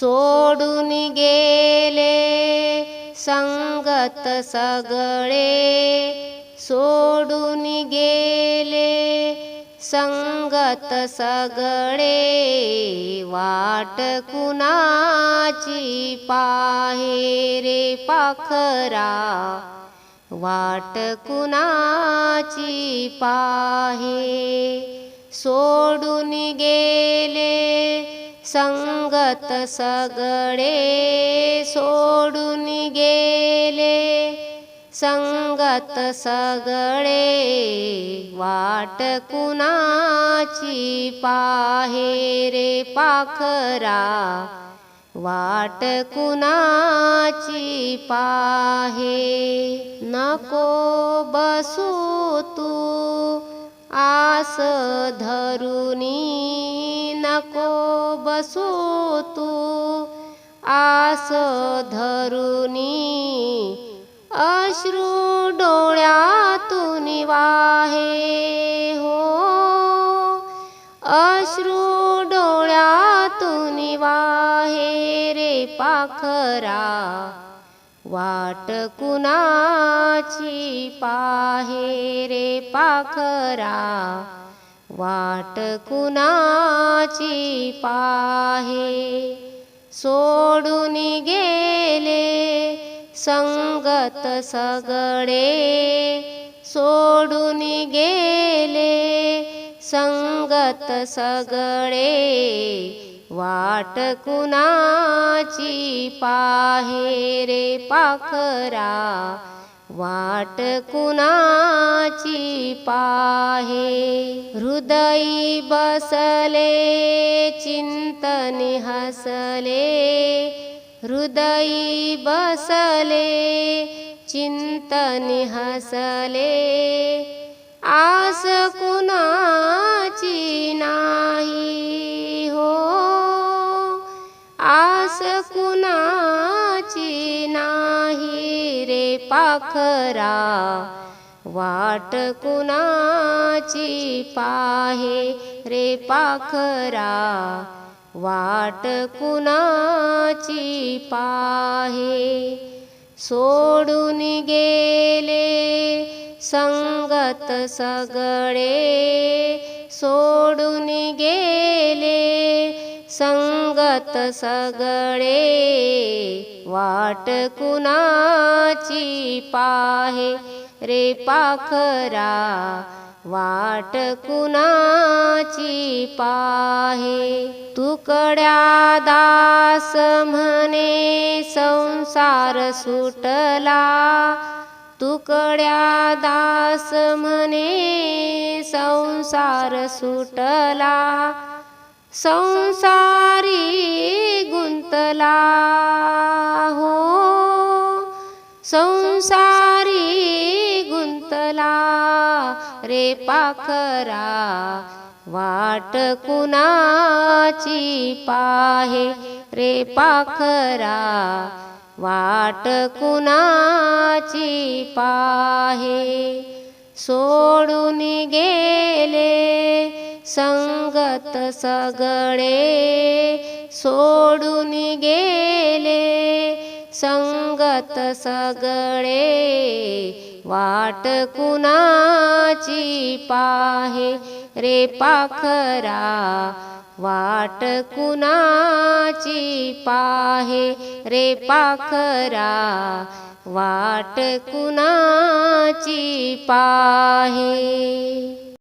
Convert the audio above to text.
सोडून गेले संगत सगळे. सोडून गेले संगत सगळे. वाट कुणाची पाहे रे पाखरा? वाट कुणाची पाहे? सोडून गेले संगत सगळे सोडून गेले. संगत सगळे वाट कुणाची पाहे रे पाखरा? वाट कुणाची पाहे? नको बसू तू आस धरुनी नको बसू तू आस धरुनी अश्रू डोळ्यातून वाहे हो अश्रू डोळ्यातून वाहे रे पाखरा वाट कुणाची पाहे रे पाखरा वाट कुणाची पाहे? सोडून गेले संगत सगळे. सोडून गेले संगत सगळे. वाट कुणाची पाहे रे पाखरा? वाट कुणाची पाहे? हृदयी बसले चिंतनी हसले. हृदयी बसले चिंतनी हसले. आस कुणाची नाही हो? आस कुणा पाखरा वाट कुणाची पाहे रे पाखरा? वाट कुणाची पाहे? सोडून गेले संगत सगळे सोडून गेले संगत सगळे वाट कुणाची पाहे? रे पाखरा वाट कुणाची पाहे? तुकड्या दास म्हणे संसार सुटला. तुकड्या दास म्हणे संसार सुटला. संसारी गुंतला हो. संसारी गुंतला रे पाखरा वाट कुणाची पाहे? रे पाखरा वाट कुणाची पाहे? सोडून गे संगत सगळे सोडून गेले. संगत सगळे वाट कुणाची पाहे? रे पाखरा वाट कुणाची पाहे? रे पाखरा वाट कुणाची पाहे?